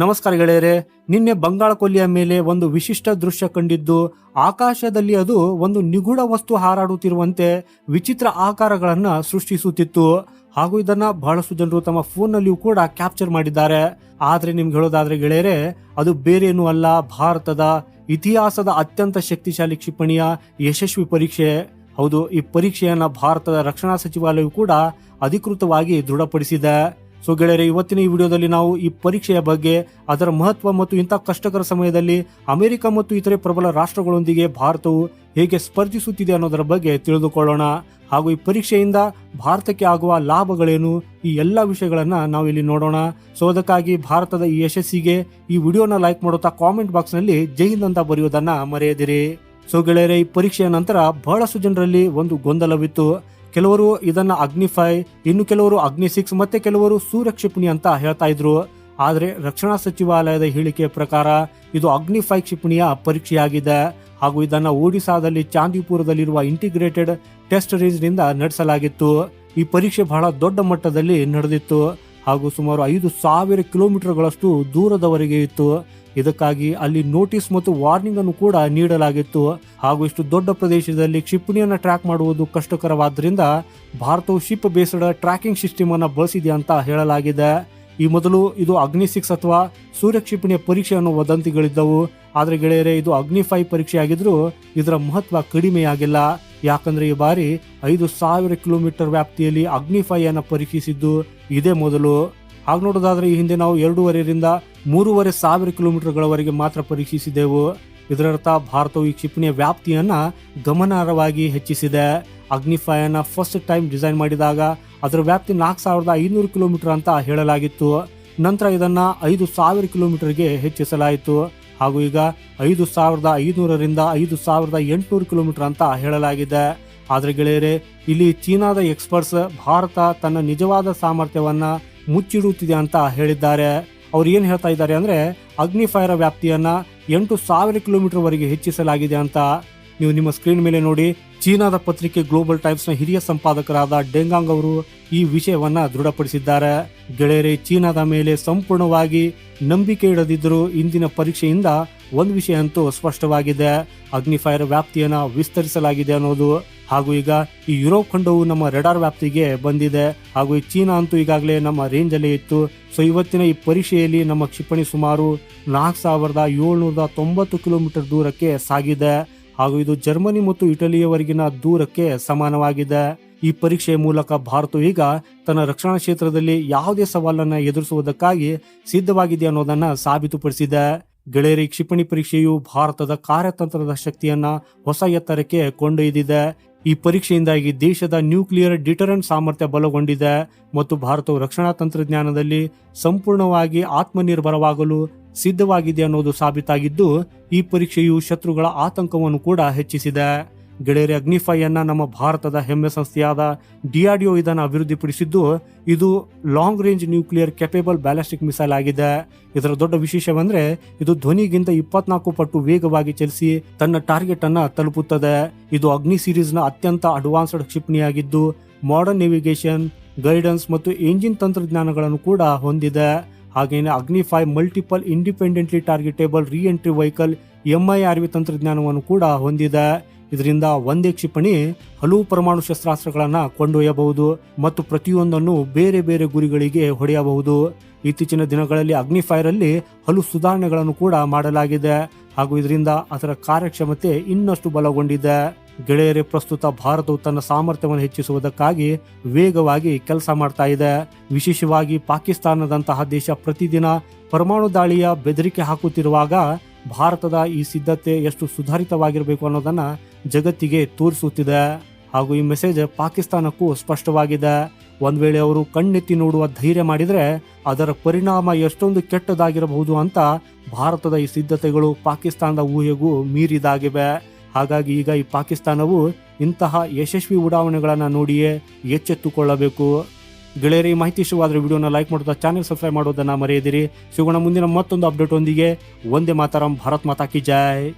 ನಮಸ್ಕಾರ ಗೆಳೆಯರೆ, ನಿನ್ನೆ ಬಂಗಾಳ ಕೊಲ್ಲಿಯ ಮೇಲೆ ಒಂದು ವಿಶಿಷ್ಟ ದೃಶ್ಯ ಕಂಡಿದ್ದು, ಆಕಾಶದಲ್ಲಿ ಅದು ಒಂದು ನಿಗೂಢ ವಸ್ತು ಹಾರಾಡುತ್ತಿರುವಂತೆ ವಿಚಿತ್ರ ಆಕಾರಗಳನ್ನ ಸೃಷ್ಟಿಸುತ್ತಿತ್ತು. ಹಾಗೂ ಇದನ್ನ ಬಹಳಷ್ಟು ಜನರು ತಮ್ಮ ಫೋನ್ನಲ್ಲಿಯೂ ಕೂಡ ಕ್ಯಾಪ್ಚರ್ ಮಾಡಿದ್ದಾರೆ. ಆದರೆ ನಿಮ್ಗೆ ಹೇಳೋದಾದ್ರೆ ಗೆಳೆಯರೆ, ಅದು ಬೇರೇನೂ ಅಲ್ಲ, ಭಾರತದ ಇತಿಹಾಸದ ಅತ್ಯಂತ ಶಕ್ತಿಶಾಲಿ ಕ್ಷಿಪಣಿಯ ಯಶಸ್ವಿ ಪರೀಕ್ಷೆ. ಹೌದು, ಈ ಪರೀಕ್ಷೆಯನ್ನ ಭಾರತದ ರಕ್ಷಣಾ ಸಚಿವಾಲಯವು ಕೂಡ ಅಧಿಕೃತವಾಗಿ ದೃಢಪಡಿಸಿದೆ. ಸೊ ಗೆಳೆಯರೆ, ಇವತ್ತಿನ ಈ ವಿಡಿಯೋದಲ್ಲಿ ನಾವು ಈ ಪರೀಕ್ಷೆಯ ಬಗ್ಗೆ, ಅದರ ಮಹತ್ವ ಮತ್ತು ಇಂಥ ಕಷ್ಟಕರ ಸಮಯದಲ್ಲಿ ಅಮೆರಿಕ ಮತ್ತು ಇತರೆ ಪ್ರಬಲ ರಾಷ್ಟ್ರಗಳೊಂದಿಗೆ ಭಾರತವು ಹೇಗೆ ಸ್ಪರ್ಧಿಸುತ್ತಿದೆ ಅನ್ನೋದರ ಬಗ್ಗೆ ತಿಳಿದುಕೊಳ್ಳೋಣ. ಹಾಗೂ ಈ ಪರೀಕ್ಷೆಯಿಂದ ಭಾರತಕ್ಕೆ ಆಗುವ ಲಾಭಗಳೇನು, ಈ ಎಲ್ಲ ವಿಷಯಗಳನ್ನ ನಾವು ಇಲ್ಲಿ ನೋಡೋಣ. ಸೊ ಅದಕ್ಕಾಗಿ ಭಾರತದ ಈ ಯಶಸ್ಸಿಗೆ ಈ ವಿಡಿಯೋನ ಲೈಕ್ ಮಾಡುತ್ತಾ ಕಾಮೆಂಟ್ ಬಾಕ್ಸ್ನಲ್ಲಿ ಜೈ ಹಿಂದ್ ಅಂತ ಬರೆಯೋದನ್ನ ಮರೆಯದಿರಿ. ಸೊ ಗೆಳೆಯರೆ, ಈ ಪರೀಕ್ಷೆಯ ನಂತರ ಬಹಳಷ್ಟು ಜನರಲ್ಲಿ ಒಂದು ಗೊಂದಲವಿತ್ತು. ಕೆಲವರು ಇದನ್ನ ಅಗ್ನಿಫೈ, ಇನ್ನು ಕೆಲವರು ಅಗ್ನಿ ಸಿಕ್ಸ್, ಮತ್ತೆ ಕೆಲವರು ಸೂರ್ಯ ಅಂತ ಹೇಳ್ತಾ ಇದ್ರು. ಆದರೆ ರಕ್ಷಣಾ ಸಚಿವಾಲಯದ ಹೇಳಿಕೆ ಪ್ರಕಾರ ಇದು ಅಗ್ನಿಫೈ ಕ್ಷಿಪಣಿಯ ಪರೀಕ್ಷೆಯಾಗಿದೆ. ಹಾಗೂ ಇದನ್ನ ಒಡಿಸಾದಲ್ಲಿ ಚಾಂದಿಪುರದಲ್ಲಿರುವ ಇಂಟಿಗ್ರೇಟೆಡ್ ಟೆಸ್ಟ್ ರೇಂಜ್ನಿಂದ ನಡೆಸಲಾಗಿತ್ತು. ಈ ಪರೀಕ್ಷೆ ಬಹಳ ದೊಡ್ಡ ಮಟ್ಟದಲ್ಲಿ ನಡೆದಿತ್ತು. ಹಾಗೂ ಸುಮಾರು ಐದು ಸಾವಿರ ಕಿಲೋಮೀಟರ್ಗಳಷ್ಟು ದೂರದವರೆಗೆ ಇತ್ತು. ಇದಕ್ಕಾಗಿ ಅಲ್ಲಿ ನೋಟಿಸ್ ಮತ್ತು ವಾರ್ನಿಂಗ್ ಅನ್ನು ಕೂಡ ನೀಡಲಾಗಿತ್ತು. ಹಾಗೂ ಇಷ್ಟು ದೊಡ್ಡ ಪ್ರದೇಶದಲ್ಲಿ ಕ್ಷಿಪಣಿಯನ್ನು ಟ್ರ್ಯಾಕ್ ಮಾಡುವುದು ಕಷ್ಟಕರವಾದ್ದರಿಂದ ಭಾರತವು ಶಿಪ್ ಬೇಸ್ಡ್ ಟ್ರ್ಯಾಕಿಂಗ್ ಸಿಸ್ಟಮ್ ಅನ್ನು ಬಳಸಿದೆ ಅಂತ ಹೇಳಲಾಗಿದೆ. ಈ ಮೊದಲು ಇದು ಅಗ್ನಿ ಸಿಕ್ಸ್ ಅಥವಾ ಸೂರ್ಯ ಕ್ಷಿಪಣಿಯ ಪರೀಕ್ಷೆ ಅನ್ನೋ ವದಂತಿಗಳಿದ್ದವು. ಆದ್ರೆ ಗೆಳೆಯರೇ, ಇದು ಅಗ್ನಿಫೈ ಪರೀಕ್ಷೆ ಆಗಿದ್ರೂ ಇದರ ಮಹತ್ವ ಕಡಿಮೆಯಾಗಿಲ್ಲ. ಯಾಕಂದ್ರೆ ಈ ಬಾರಿ ಐದು ಸಾವಿರ ಕಿಲೋಮೀಟರ್ ವ್ಯಾಪ್ತಿಯಲ್ಲಿ ಅಗ್ನಿಫೈ ಅನ್ನು ಅನ್ನ ಪರೀಕ್ಷಿಸಿದ್ದು ಇದೇ ಮೊದಲು. ಹಾಗ ನೋಡೋದಾದ್ರೆ ಈ ಹಿಂದೆ ನಾವು ಎರಡೂವರೆಯಿಂದ ಮೂರುವರೆ ಸಾವಿರ ಕಿಲೋಮೀಟರ್ಗಳವರೆಗೆ ಮಾತ್ರ ಪರೀಕ್ಷಿಸಿದೆವು ಇದರರ್ಥ ಭಾರತವು ಈ ಕ್ಷಿಪಣಿಯ ವ್ಯಾಪ್ತಿಯನ್ನ ಗಮನಾರ್ಹವಾಗಿ ಹೆಚ್ಚಿಸಿದೆ. ಅಗ್ನಿಫೈಯನ್ನ ಫಸ್ಟ್ ಟೈಮ್ ಡಿಸೈನ್ ಮಾಡಿದಾಗ ಅದರ ವ್ಯಾಪ್ತಿ ನಾಲ್ಕು ಸಾವಿರದ ಐನೂರು ಕಿಲೋಮೀಟರ್ ಅಂತ ಹೇಳಲಾಗಿತ್ತು. ನಂತರ ಇದನ್ನ ಐದು ಸಾವಿರ ಕಿಲೋಮೀಟರ್ಗೆ ಹೆಚ್ಚಿಸಲಾಯಿತು. ಹಾಗೂ ಈಗ ಐದು ಸಾವಿರದ ಐದುನೂರರಿಂದ ಐದು ಸಾವಿರದ ಎಂಟುನೂರು ಕಿಲೋಮೀಟರ್ ಅಂತ ಹೇಳಲಾಗಿದೆ. ಆದರೆ ಗೆಳೆಯರೆ, ಇಲ್ಲಿ ಚೀನಾದ ಎಕ್ಸ್ಪರ್ಟ್ಸ್ ಭಾರತ ತನ್ನ ನಿಜವಾದ ಸಾಮರ್ಥ್ಯವನ್ನ ಮುಚ್ಚಿಡುತ್ತಿದೆ ಅಂತ ಹೇಳಿದ್ದಾರೆ. ಅವ್ರು ಏನು ಹೇಳ್ತಾ ಇದ್ದಾರೆ ಅಂದ್ರೆ ಅಗ್ನಿಫೈರ ವ್ಯಾಪ್ತಿಯನ್ನ ಎಂಟು ಸಾವಿರ ಕಿಲೋಮೀಟರ್ ವರೆಗೆ ಹೆಚ್ಚಿಸಲಾಗಿದೆ ಅಂತ. ನೀವು ನಿಮ್ಮ ಸ್ಕ್ರೀನ್ ಮೇಲೆ ನೋಡಿ, ಚೀನಾದ ಪತ್ರಿಕೆ ಗ್ಲೋಬಲ್ ಟೈಮ್ಸ್ನ ಹಿರಿಯ ಸಂಪಾದಕರಾದ ಡೆಂಗಾಂಗ್ ಅವರು ಈ ವಿಷಯವನ್ನ ದೃಢಪಡಿಸಿದ್ದಾರೆ. ಗೆಳೆಯರೇ, ಚೀನಾದ ಮೇಲೆ ಸಂಪೂರ್ಣವಾಗಿ ನಂಬಿಕೆ ಇಡದಿದ್ದರೂ ಇಂದಿನ ಪರೀಕ್ಷೆಯಿಂದ ಒಂದು ವಿಷಯ ಅಂತೂ ಸ್ಪಷ್ಟವಾಗಿದೆ. ಅಗ್ನಿಫೈರ್ ವ್ಯಾಪ್ತಿಯನ್ನ ವಿಸ್ತರಿಸಲಾಗಿದೆ ಅನ್ನೋದು. ಹಾಗೂ ಈಗ ಈ ಯುರೋಪ್ ಖಂಡವು ನಮ್ಮ ರೆಡಾರ್ ವ್ಯಾಪ್ತಿಗೆ ಬಂದಿದೆ. ಹಾಗೂ ಈ ಚೀನಾ ಅಂತೂ ಈಗಾಗಲೇ ನಮ್ಮ ರೇಂಜ್ ಅಲ್ಲಿ ಇತ್ತು. ಸೊ, ಇವತ್ತಿನ ಈ ಪರೀಕ್ಷೆಯಲ್ಲಿ ನಮ್ಮ ಕ್ಷಿಪಣಿ ಸುಮಾರು ನಾಲ್ಕು ಸಾವಿರದ ಏಳ್ನೂರ ತೊಂಬತ್ತು ಕಿಲೋಮೀಟರ್ ದೂರಕ್ಕೆ ಸಾಗಿದೆ. ಹಾಗೂ ಇದು ಜರ್ಮನಿ ಮತ್ತು ಇಟಲಿಯವರೆಗಿನ ದೂರಕ್ಕೆ ಸಮಾನವಾಗಿದೆ. ಈ ಪರೀಕ್ಷೆಯ ಮೂಲಕ ಭಾರತವು ಈಗ ತನ್ನ ರಕ್ಷಣಾ ಕ್ಷೇತ್ರದಲ್ಲಿ ಯಾವುದೇ ಸವಾಲನ್ನ ಎದುರಿಸುವುದಕ್ಕಾಗಿ ಸಿದ್ಧವಾಗಿದೆ ಅನ್ನೋದನ್ನ ಸಾಬೀತುಪಡಿಸಿದೆ. ಗೆಳೆಯರಿ ಕ್ಷಿಪಣಿ ಪರೀಕ್ಷೆಯು ಭಾರತದ ಕಾರ್ಯತಂತ್ರದ ಶಕ್ತಿಯನ್ನ ಹೊಸ ಎತ್ತರಕ್ಕೆ ಕೊಂಡೊಯ್ದಿದೆ. ಈ ಪರೀಕ್ಷೆಯಿಂದಾಗಿ ದೇಶದ ನ್ಯೂಕ್ಲಿಯರ್ ಡಿಟರೆಂಟ್ ಸಾಮರ್ಥ್ಯ ಬಲಗೊಂಡಿದೆ ಮತ್ತು ಭಾರತವು ರಕ್ಷಣಾ ತಂತ್ರಜ್ಞಾನದಲ್ಲಿ ಸಂಪೂರ್ಣವಾಗಿ ಆತ್ಮನಿರ್ಭರವಾಗಲು ಸಿದ್ಧವಾಗಿದೆ ಅನ್ನೋದು ಸಾಬೀತಾಗಿದ್ದು, ಈ ಪರೀಕ್ಷೆಯು ಶತ್ರುಗಳ ಆತಂಕವನ್ನು ಕೂಡ ಹೆಚ್ಚಿಸಿದೆ. ಗೆಳೆಯರಿ, ಅಗ್ನಿಫೈಯನ್ನ ನಮ್ಮ ಭಾರತದ ಹೆಮ್ಮೆ ಸಂಸ್ಥೆಯಾದ ಡಿಆರ್ಡಿಒ ಇದನ್ನು ಅಭಿವೃದ್ಧಿಪಡಿಸಿದ್ದು, ಇದು long range nuclear capable ballistic missile ಆಗಿದೆ. ಇದರ ದೊಡ್ಡ ವಿಶೇಷವೆಂದ್ರೆ, ಇದು ಧ್ವನಿಗಿಂತ ಇಪ್ಪತ್ನಾಲ್ಕು ಪಟ್ಟು ವೇಗವಾಗಿ ಚಲಿಸಿ ತನ್ನ ಟಾರ್ಗೆಟ್ ಅನ್ನ ತಲುಪುತ್ತದೆ. ಇದು ಅಗ್ನಿ ಸೀರೀಸ್ನ ಅತ್ಯಂತ ಅಡ್ವಾನ್ಸ್ಡ್ ಕ್ಷಿಪಣಿಯಾಗಿದ್ದು ಮಾಡರ್ನ್ ನೇವಿಗೇಷನ್ ಗೈಡೆನ್ಸ್ ಮತ್ತು ಎಂಜಿನ್ ತಂತ್ರಜ್ಞಾನಗಳನ್ನು ಕೂಡ ಹೊಂದಿದೆ. ಹಾಗೇನೆ ಅಗ್ನಿಫೈ ಮಲ್ಟಿಪಲ್ ಇಂಡಿಪೆಂಡೆಂಟ್ಲಿ ಟಾರ್ಗೆಟೇಬಲ್ ರಿ ಎಂಟ್ರಿ ವೆಹಿಕಲ್ ಎಂಐಆರ್ವಿ ತಂತ್ರಜ್ಞಾನವನ್ನು ಕೂಡ ಹೊಂದಿದೆ. ಇದರಿಂದ ಒಂದೇ ಕ್ಷಿಪಣಿ ಹಲವು ಪರಮಾಣು ಶಸ್ತ್ರಾಸ್ತ್ರಗಳನ್ನು ಕೊಂಡೊಯ್ಯಬಹುದು ಮತ್ತು ಪ್ರತಿಯೊಂದನ್ನು ಬೇರೆ ಬೇರೆ ಗುರಿಗಳಿಗೆ ಹೊಡೆಯಬಹುದು. ಇತ್ತೀಚಿನ ದಿನಗಳಲ್ಲಿ ಅಗ್ನಿಫೈರ್ ಅಲ್ಲಿ ಹಲವು ಸುಧಾರಣೆಗಳನ್ನು ಕೂಡ ಮಾಡಲಾಗಿದೆ ಹಾಗೂ ಇದರಿಂದ ಅದರ ಕಾರ್ಯಕ್ಷಮತೆ ಇನ್ನಷ್ಟು ಬಲಗೊಂಡಿದೆ. ಗೆಳೆಯರೇ, ಪ್ರಸ್ತುತ ಭಾರತವು ತನ್ನ ಸಾಮರ್ಥ್ಯವನ್ನು ಹೆಚ್ಚಿಸುವುದಕ್ಕಾಗಿ ವೇಗವಾಗಿ ಕೆಲಸ ಮಾಡ್ತಾ ಇದೆ. ವಿಶೇಷವಾಗಿ ಪಾಕಿಸ್ತಾನದಂತಹ ದೇಶ ಪ್ರತಿದಿನ ಪರಮಾಣು ದಾಳಿಯ ಬೆದರಿಕೆ ಹಾಕುತ್ತಿರುವಾಗ ಭಾರತದ ಈ ಸಿದ್ಧತೆ ಎಷ್ಟು ಸುಧಾರಿತವಾಗಿರಬೇಕು ಅನ್ನೋದನ್ನ ಜಗತ್ತಿಗೆ ತೋರಿಸುತ್ತಿದೆ ಹಾಗೂ ಈ ಮೆಸೇಜ್ ಪಾಕಿಸ್ತಾನಕ್ಕೂ ಸ್ಪಷ್ಟವಾಗಿದೆ. ಒಂದು ವೇಳೆ ಅವರು ಕಣ್ಣೆತ್ತಿ ನೋಡುವ ಧೈರ್ಯ ಮಾಡಿದರೆ ಅದರ ಪರಿಣಾಮ ಎಷ್ಟೊಂದು ಕೆಟ್ಟದಾಗಿರಬಹುದು ಅಂತ ಭಾರತದ ಈ ಸಿದ್ಧತೆಗಳು ಪಾಕಿಸ್ತಾನದ ಊಹೆಗೂ ಮೀರಿದಾಗಿವೆ. ಹಾಗಾಗಿ ಈಗ ಈ ಪಾಕಿಸ್ತಾನವು ಇಂತಹ ಯಶಸ್ವಿ ಉಡಾವಣೆಗಳನ್ನು ನೋಡಿಯೇ ಎಚ್ಚೆತ್ತುಕೊಳ್ಳಬೇಕು. ಗೆಳೆಯರಿ ಮಾಹಿತಿ ಇಷ್ಟವಾದರೆ ವಿಡಿಯೋನ ಲೈಕ್ ಮಾಡುತ್ತಾ ಚಾನೆಲ್ ಸಬ್ಸ್ಕ್ರೈಬ್ ಮಾಡೋದನ್ನ ಮರೆಯದಿರಿ. ಸಿಗೋಣ ಮುಂದಿನ ಮತ್ತೊಂದು ಅಪ್ಡೇಟ್ ಒಂದಿಗೆ ಒಂದೇ ಮಾತಾರಂ, ಭಾರತ್ ಮಾತಾ ಕಿ ಜೈ.